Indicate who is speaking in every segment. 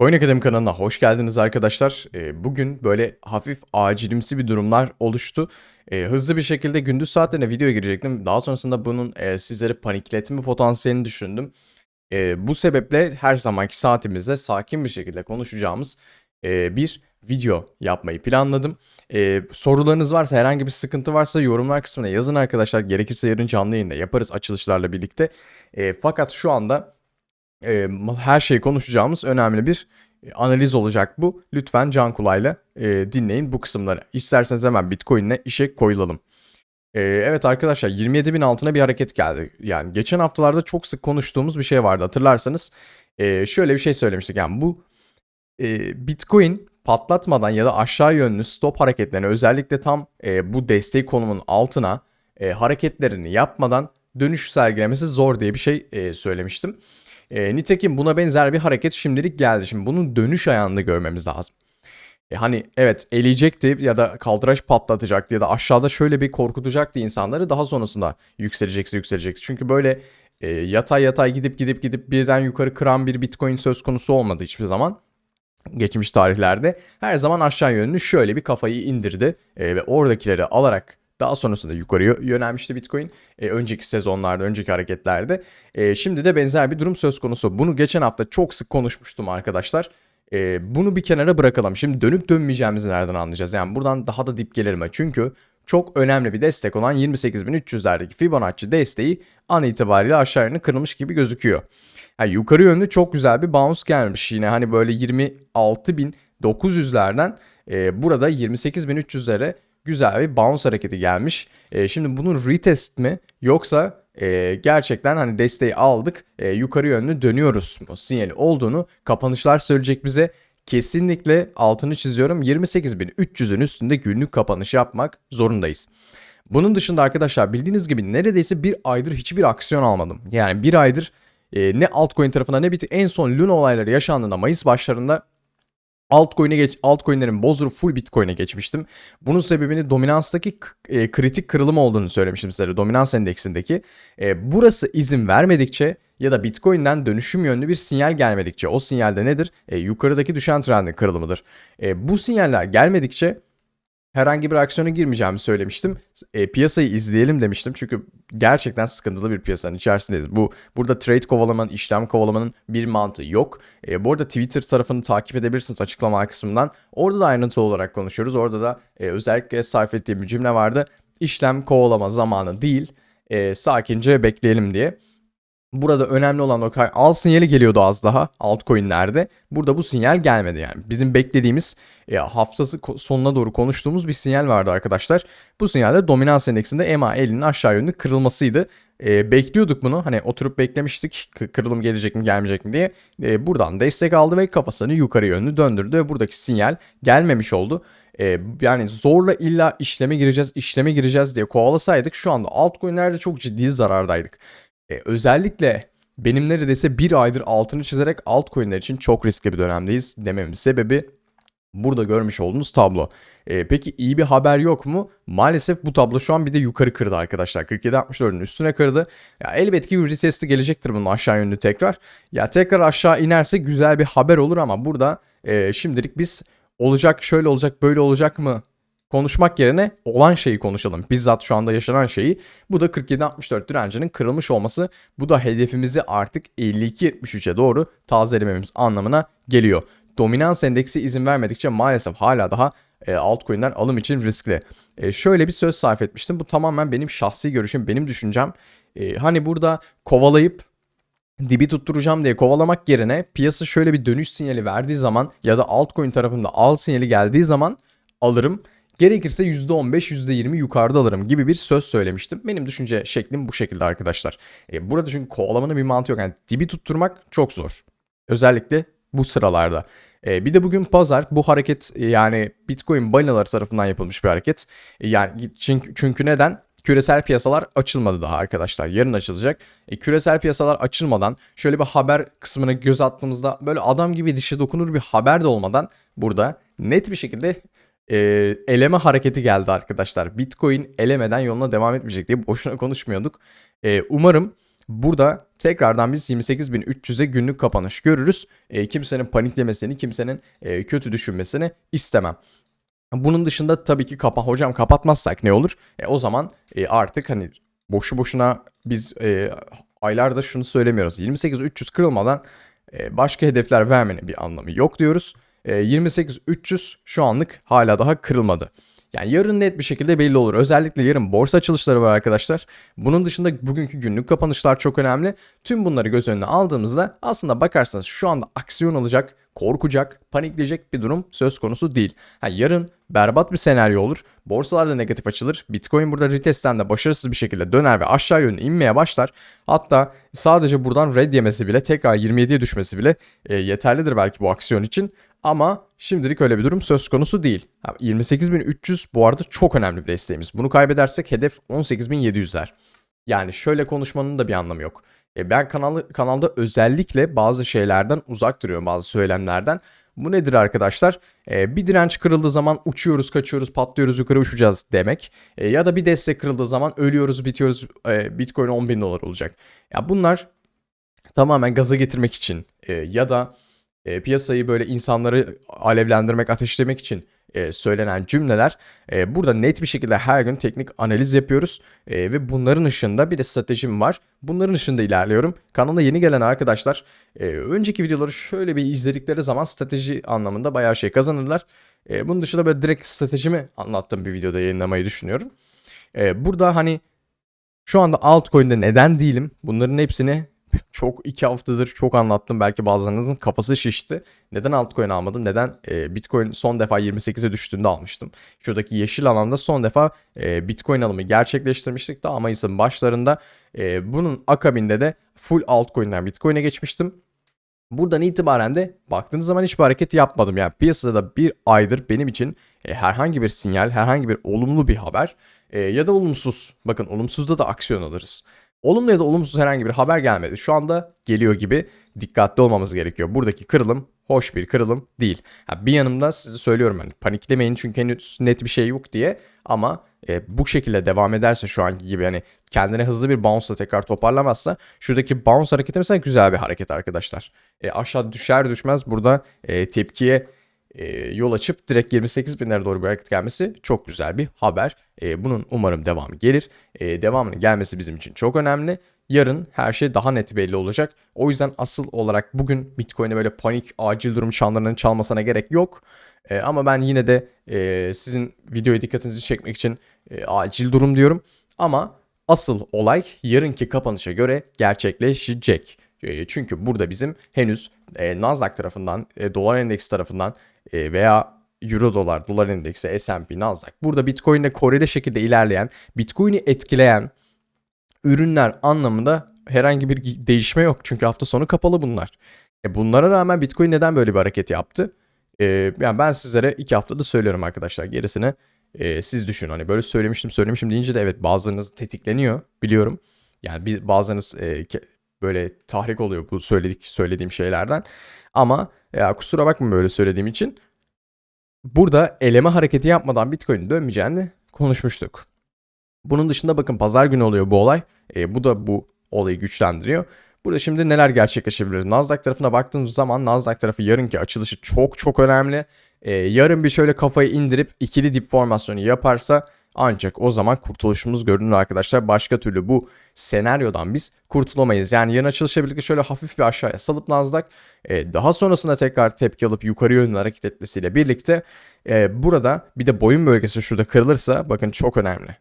Speaker 1: Coin Academy kanalına hoş geldiniz arkadaşlar. Ee, bugün böyle hafif acilimsi bir durumlar oluştu. Ee, hızlı bir şekilde gündüz saatlerine video girecektim. Daha sonrasında bunun e, sizleri panikletme potansiyelini düşündüm. Ee, bu sebeple her zamanki saatimizde sakin bir şekilde konuşacağımız e, bir video yapmayı planladım. Sorularınız varsa, herhangi bir sıkıntı varsa yorumlar kısmına yazın arkadaşlar. Gerekirse yarın canlı yayında yaparız açılışlarla birlikte. Fakat şu anda e, her şeyi konuşacağımız önemli bir e, analiz olacak bu. Lütfen can kulağıyla e, dinleyin bu kısımları. İsterseniz hemen Bitcoin'le işe koyulalım. E, evet arkadaşlar 27 bin altına bir hareket geldi. Yani geçen haftalarda çok sık konuştuğumuz bir şey vardı hatırlarsanız. E, şöyle bir şey söylemiştik yani bu e, Bitcoin patlatmadan ya da aşağı yönlü stop hareketlerini özellikle tam e, bu destek konumunun altına e, hareketlerini yapmadan dönüş sergilemesi zor diye bir şey e, söylemiştim. E, nitekim buna benzer bir hareket şimdilik geldi. Şimdi bunun dönüş ayağını görmemiz lazım. E, hani evet eleyecekti ya da kaldıraç patlatacaktı ya da aşağıda şöyle bir korkutacaktı insanları daha sonrasında yükselecekse yükselecekti. Çünkü böyle e, yatay yatay gidip gidip gidip birden yukarı kıran bir bitcoin söz konusu olmadı hiçbir zaman geçmiş tarihlerde her zaman aşağı yönlü şöyle bir kafayı indirdi e, ve oradakileri alarak daha sonrasında yukarıya yönelmişti Bitcoin. E, önceki sezonlarda, önceki hareketlerde. E, şimdi de benzer bir durum söz konusu. Bunu geçen hafta çok sık konuşmuştum arkadaşlar. E, bunu bir kenara bırakalım. Şimdi dönüp dönmeyeceğimizi nereden anlayacağız? Yani buradan daha da dip gelir mi? Çünkü çok önemli bir destek olan 28.300'lerdeki Fibonacci desteği an itibariyle aşağı yönlü kırılmış gibi gözüküyor. Yani yukarı yönlü çok güzel bir bounce gelmiş. Yine hani böyle 26.900'lerden e, burada 28.300'lere güzel bir bounce hareketi gelmiş. E, şimdi bunun retest mi yoksa e, gerçekten hani desteği aldık e, yukarı yönlü dönüyoruz mu sinyali olduğunu kapanışlar söyleyecek bize. Kesinlikle altını çiziyorum 28.300'ün üstünde günlük kapanış yapmak zorundayız. Bunun dışında arkadaşlar bildiğiniz gibi neredeyse bir aydır hiçbir aksiyon almadım. Yani bir aydır e, ne altcoin tarafında ne bir en son Luna olayları yaşandığında Mayıs başlarında altcoin'e geç altcoin'lerin bozdurup full Bitcoin'e geçmiştim. Bunun sebebini dominanstaki e, kritik kırılım olduğunu söylemiştim size dominans endeksindeki. E, burası izin vermedikçe ya da Bitcoin'den dönüşüm yönlü bir sinyal gelmedikçe o sinyalde nedir? E, yukarıdaki düşen trendin kırılımıdır. E, bu sinyaller gelmedikçe herhangi bir aksiyona girmeyeceğimi söylemiştim. E, piyasayı izleyelim demiştim çünkü gerçekten sıkıntılı bir piyasanın içerisindeyiz. Bu burada trade kovalamanın, işlem kovalamanın bir mantığı yok. E, bu arada Twitter tarafını takip edebilirsiniz açıklama kısmından. Orada da ayrıntılı olarak konuşuyoruz. Orada da e, özellikle sarf ettiğim bir cümle vardı. İşlem kovalama zamanı değil, e, sakince bekleyelim diye. Burada önemli olan o al sinyali geliyordu az daha altcoin'lerde. Burada bu sinyal gelmedi yani. Bizim beklediğimiz e, haftası sonuna doğru konuştuğumuz bir sinyal vardı arkadaşlar. Bu sinyalde dominans endeksinde MA50'nin aşağı yönlü kırılmasıydı. E, bekliyorduk bunu. Hani oturup beklemiştik kırılım gelecek mi gelmeyecek mi diye. E, buradan destek aldı ve kafasını yukarı yönlü döndürdü ve buradaki sinyal gelmemiş oldu. E, yani zorla illa işleme gireceğiz, işleme gireceğiz diye kovalasaydık şu anda altcoin'lerde çok ciddi zarardaydık. E, özellikle benim neredeyse bir aydır altını çizerek altcoin'ler için çok riskli bir dönemdeyiz dememin sebebi burada görmüş olduğunuz tablo. E, peki iyi bir haber yok mu? Maalesef bu tablo şu an bir de yukarı kırdı arkadaşlar. 47.64'ün üstüne kırdı. Ya elbet ki bir retesti gelecektir bunun aşağı yönlü tekrar. Ya tekrar aşağı inerse güzel bir haber olur ama burada e, şimdilik biz olacak şöyle olacak böyle olacak mı konuşmak yerine olan şeyi konuşalım. Bizzat şu anda yaşanan şeyi. Bu da 47-64 direncinin kırılmış olması. Bu da hedefimizi artık 52-73'e doğru tazelememiz anlamına geliyor. Dominans endeksi izin vermedikçe maalesef hala daha e, altcoin'ler alım için riskli. E, şöyle bir söz sarf etmiştim. Bu tamamen benim şahsi görüşüm, benim düşüncem. E, hani burada kovalayıp dibi tutturacağım diye kovalamak yerine piyasa şöyle bir dönüş sinyali verdiği zaman ya da altcoin tarafında al sinyali geldiği zaman alırım. Gerekirse %15, %20 yukarıda alırım gibi bir söz söylemiştim. Benim düşünce şeklim bu şekilde arkadaşlar. E, burada çünkü kovalamanın bir mantığı yok. Yani dibi tutturmak çok zor. Özellikle bu sıralarda. E, bir de bugün pazar bu hareket e, yani Bitcoin balinaları tarafından yapılmış bir hareket. E, yani çünkü, çünkü neden? Küresel piyasalar açılmadı daha arkadaşlar. Yarın açılacak. E, küresel piyasalar açılmadan şöyle bir haber kısmına göz attığımızda böyle adam gibi dişe dokunur bir haber de olmadan burada net bir şekilde e, eleme hareketi geldi arkadaşlar. Bitcoin elemeden yoluna devam etmeyecek diye boşuna konuşmuyorduk. E, umarım burada tekrardan biz 28.300'e günlük kapanış görürüz. E, kimsenin paniklemesini, kimsenin e, kötü düşünmesini istemem. Bunun dışında tabii ki kapa hocam kapatmazsak ne olur? E, o zaman e, artık hani boşu boşuna biz e, aylarda şunu söylemiyoruz. 28.300 kırılmadan e, başka hedefler vermenin bir anlamı yok diyoruz. E, 28.300 şu anlık hala daha kırılmadı. Yani yarın net bir şekilde belli olur. Özellikle yarın borsa açılışları var arkadaşlar. Bunun dışında bugünkü günlük kapanışlar çok önemli. Tüm bunları göz önüne aldığımızda aslında bakarsanız şu anda aksiyon alacak, korkacak, panikleyecek bir durum söz konusu değil. Ha, yarın berbat bir senaryo olur. Borsalarda negatif açılır. Bitcoin burada retestten de başarısız bir şekilde döner ve aşağı yönlü inmeye başlar. Hatta sadece buradan red yemesi bile tekrar 27'ye düşmesi bile e, yeterlidir belki bu aksiyon için. Ama şimdilik öyle bir durum söz konusu değil. 28.300 bu arada çok önemli bir desteğimiz. Bunu kaybedersek hedef 18.700'ler. Yani şöyle konuşmanın da bir anlamı yok. E ben kanalı, kanalda özellikle bazı şeylerden uzak duruyorum bazı söylemlerden. Bu nedir arkadaşlar? E, bir direnç kırıldığı zaman uçuyoruz, kaçıyoruz, patlıyoruz, yukarı uçacağız demek. E, ya da bir destek kırıldığı zaman ölüyoruz, bitiyoruz, e, Bitcoin 10 bin dolar olacak. Ya bunlar tamamen gaza getirmek için e, ya da e, piyasayı böyle insanları alevlendirmek, ateşlemek için e, söylenen cümleler. E, burada net bir şekilde her gün teknik analiz yapıyoruz e, ve bunların ışığında bir de stratejim var. Bunların ışığında ilerliyorum. Kanala yeni gelen arkadaşlar e, önceki videoları şöyle bir izledikleri zaman strateji anlamında bayağı şey kazanırlar. E, bunun dışında böyle direkt stratejimi anlattığım bir videoda yayınlamayı düşünüyorum. E, burada hani şu anda altcoin'de neden değilim? Bunların hepsini çok iki haftadır çok anlattım. Belki bazılarınızın kafası şişti. Neden altcoin almadım? Neden e, Bitcoin son defa 28'e düştüğünde almıştım? Şuradaki yeşil alanda son defa e, Bitcoin alımı gerçekleştirmiştik. Daha Mayıs'ın başlarında e, bunun akabinde de full altcoin'den Bitcoin'e geçmiştim. Buradan itibaren de baktığınız zaman hiçbir hareket yapmadım. Yani piyasada bir aydır benim için e, herhangi bir sinyal, herhangi bir olumlu bir haber e, ya da olumsuz. Bakın olumsuzda da aksiyon alırız. Olumlu ya da olumsuz herhangi bir haber gelmedi. Şu anda geliyor gibi dikkatli olmamız gerekiyor. Buradaki kırılım hoş bir kırılım değil. Bir yanımda size söylüyorum hani paniklemeyin çünkü henüz net bir şey yok diye ama e, bu şekilde devam ederse şu anki gibi hani kendine hızlı bir bounce'la tekrar toparlamazsa şuradaki bounce hareketi mesela güzel bir hareket arkadaşlar. E, aşağı düşer düşmez burada e, tepkiye e, yol açıp direkt 28 binlere doğru bir hareket gelmesi çok güzel bir haber. E, bunun umarım devamı gelir. E, devamının gelmesi bizim için çok önemli. Yarın her şey daha net belli olacak. O yüzden asıl olarak bugün Bitcoin'e böyle panik acil durum çanlarının çalmasına gerek yok. E, ama ben yine de e, sizin videoya dikkatinizi çekmek için e, acil durum diyorum. Ama asıl olay yarınki kapanışa göre gerçekleşecek. E, çünkü burada bizim henüz e, Nasdaq tarafından, e, dolar endeks tarafından e, veya Euro dolar, dolar endeksi, S&P, Nasdaq. Burada Bitcoin ile koreli şekilde ilerleyen, Bitcoin'i etkileyen ürünler anlamında herhangi bir değişme yok. Çünkü hafta sonu kapalı bunlar. E bunlara rağmen Bitcoin neden böyle bir hareket yaptı? E, yani ben sizlere iki haftada söylüyorum arkadaşlar. Gerisini e, siz düşünün. Hani böyle söylemiştim söylemiştim deyince de evet bazılarınız tetikleniyor biliyorum. Yani bazılarınız e, böyle tahrik oluyor bu söyledik söylediğim şeylerden. Ama ya kusura bakma böyle söylediğim için. Burada eleme hareketi yapmadan Bitcoin'in dönmeyeceğini konuşmuştuk. Bunun dışında bakın pazar günü oluyor bu olay. E, bu da bu olayı güçlendiriyor. Burada şimdi neler gerçekleşebilir? Nasdaq tarafına baktığımız zaman Nasdaq tarafı yarınki açılışı çok çok önemli. E, yarın bir şöyle kafayı indirip ikili dip formasyonu yaparsa ancak o zaman kurtuluşumuz görünür arkadaşlar. Başka türlü bu senaryodan biz kurtulamayız. Yani yarın açılışla birlikte şöyle hafif bir aşağıya salıp Nasdaq e, daha sonrasında tekrar tepki alıp yukarı yönlü hareket etmesiyle birlikte e, burada bir de boyun bölgesi şurada kırılırsa bakın çok önemli.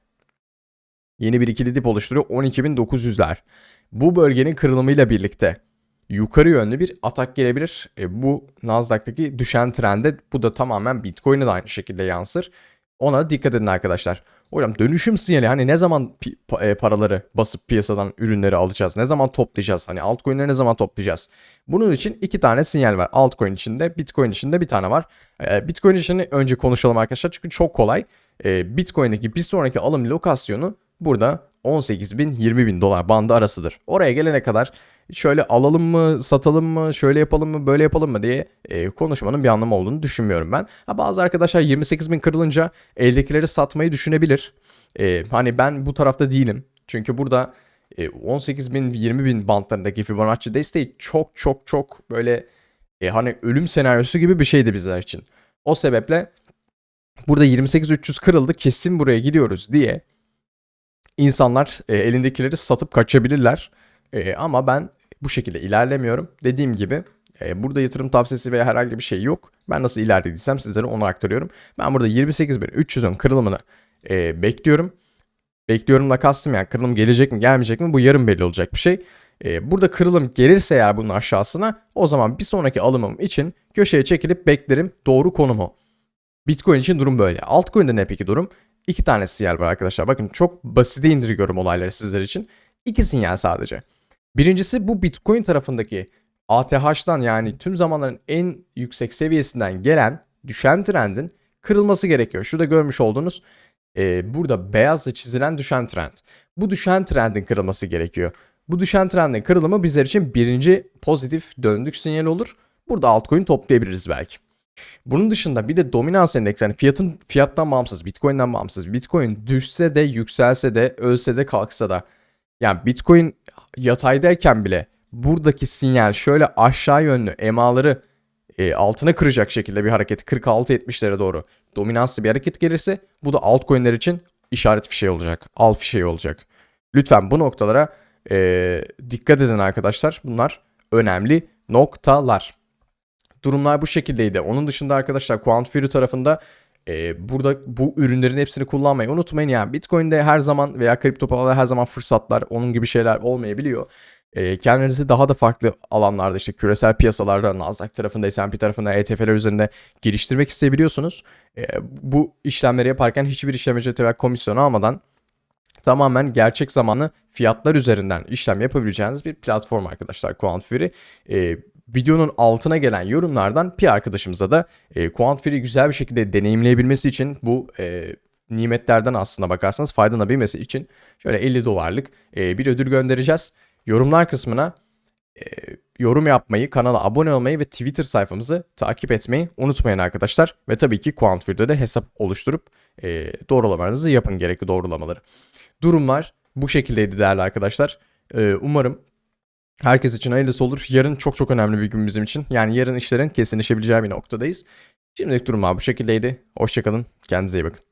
Speaker 1: Yeni bir ikili dip oluşturuyor 12.900'ler. Bu bölgenin kırılımıyla birlikte yukarı yönlü bir atak gelebilir. E, bu Nasdaq'taki düşen trende bu da tamamen Bitcoin'e de aynı şekilde yansır. Ona dikkat edin arkadaşlar. Hocam dönüşüm sinyali hani ne zaman e, paraları basıp piyasadan ürünleri alacağız? Ne zaman toplayacağız? Hani altcoin'leri ne zaman toplayacağız? Bunun için iki tane sinyal var. Altcoin içinde, Bitcoin içinde bir tane var. E, Bitcoin için önce konuşalım arkadaşlar çünkü çok kolay. E, Bitcoin'deki bir sonraki alım lokasyonu burada 18 bin 20 bin dolar bandı arasıdır. Oraya gelene kadar şöyle alalım mı, satalım mı, şöyle yapalım mı, böyle yapalım mı diye e, konuşmanın bir anlamı olduğunu düşünmüyorum ben. Ha, bazı arkadaşlar 28 bin kırılınca eldekileri satmayı düşünebilir. E, hani ben bu tarafta değilim. Çünkü burada e, 18 bin 20 bin bantlarındaki Fibonacci desteği çok çok çok böyle e, hani ölüm senaryosu gibi bir şeydi bizler için. O sebeple burada 28.300 kırıldı kesin buraya gidiyoruz diye insanlar e, elindekileri satıp kaçabilirler. E, ama ben bu şekilde ilerlemiyorum. Dediğim gibi e, burada yatırım tavsiyesi veya herhangi bir şey yok. Ben nasıl ilerlediysem sizlere onu aktarıyorum. Ben burada 28.300'ün kırılımını e, bekliyorum. Bekliyorumla kastım yani kırılım gelecek mi gelmeyecek mi bu yarın belli olacak bir şey. E, burada kırılım gelirse eğer bunun aşağısına o zaman bir sonraki alımım için köşeye çekilip beklerim doğru konumu. Bitcoin için durum böyle. Altcoin'de ne peki durum? İki tane sinyal var arkadaşlar. Bakın çok basite indiriyorum olayları sizler için. İki sinyal sadece. Birincisi bu Bitcoin tarafındaki ATH'dan yani tüm zamanların en yüksek seviyesinden gelen düşen trendin kırılması gerekiyor. Şurada görmüş olduğunuz e, burada beyazla çizilen düşen trend. Bu düşen trendin kırılması gerekiyor. Bu düşen trendin kırılımı bizler için birinci pozitif döndük sinyali olur. Burada altcoin toplayabiliriz belki. Bunun dışında bir de dominans endeksi yani fiyatın fiyattan bağımsız, Bitcoin'den bağımsız. Bitcoin düşse de, yükselse de, ölse de, kalksa da. Yani Bitcoin yataydayken bile buradaki sinyal şöyle aşağı yönlü emaları e, altına kıracak şekilde bir hareket 46-70'lere doğru dominanslı bir hareket gelirse bu da altcoin'ler için işaret fişeği olacak. Al fişeği olacak. Lütfen bu noktalara e, dikkat edin arkadaşlar. Bunlar önemli noktalar. Durumlar bu şekildeydi. Onun dışında arkadaşlar Quant Fury tarafında e, burada bu ürünlerin hepsini kullanmayı unutmayın. Yani Bitcoin'de her zaman veya kripto paralarda her zaman fırsatlar, onun gibi şeyler olmayabiliyor. E, kendinizi daha da farklı alanlarda işte küresel piyasalarda, Nasdaq tarafında, S&P tarafında, ETF'ler üzerinde geliştirmek isteyebiliyorsunuz. E, bu işlemleri yaparken hiçbir işlem ücreti veya komisyon almadan tamamen gerçek zamanlı fiyatlar üzerinden işlem yapabileceğiniz bir platform arkadaşlar Quant Fury. E, videonun altına gelen yorumlardan bir arkadaşımıza da e, Quant Fury güzel bir şekilde deneyimleyebilmesi için bu e, nimetlerden aslında bakarsanız faydalanabilmesi için şöyle 50 dolarlık e, bir ödül göndereceğiz. Yorumlar kısmına e, yorum yapmayı, kanala abone olmayı ve Twitter sayfamızı takip etmeyi unutmayın arkadaşlar. Ve tabii ki Quantfield'de de hesap oluşturup e, doğrulamalarınızı yapın gerekli doğrulamaları. Durumlar bu şekildeydi değerli arkadaşlar. E, umarım herkes için hayırlısı olur. Yarın çok çok önemli bir gün bizim için. Yani yarın işlerin kesinleşebileceği bir noktadayız. Şimdilik durumlar bu şekildeydi. Hoşçakalın. Kendinize iyi bakın.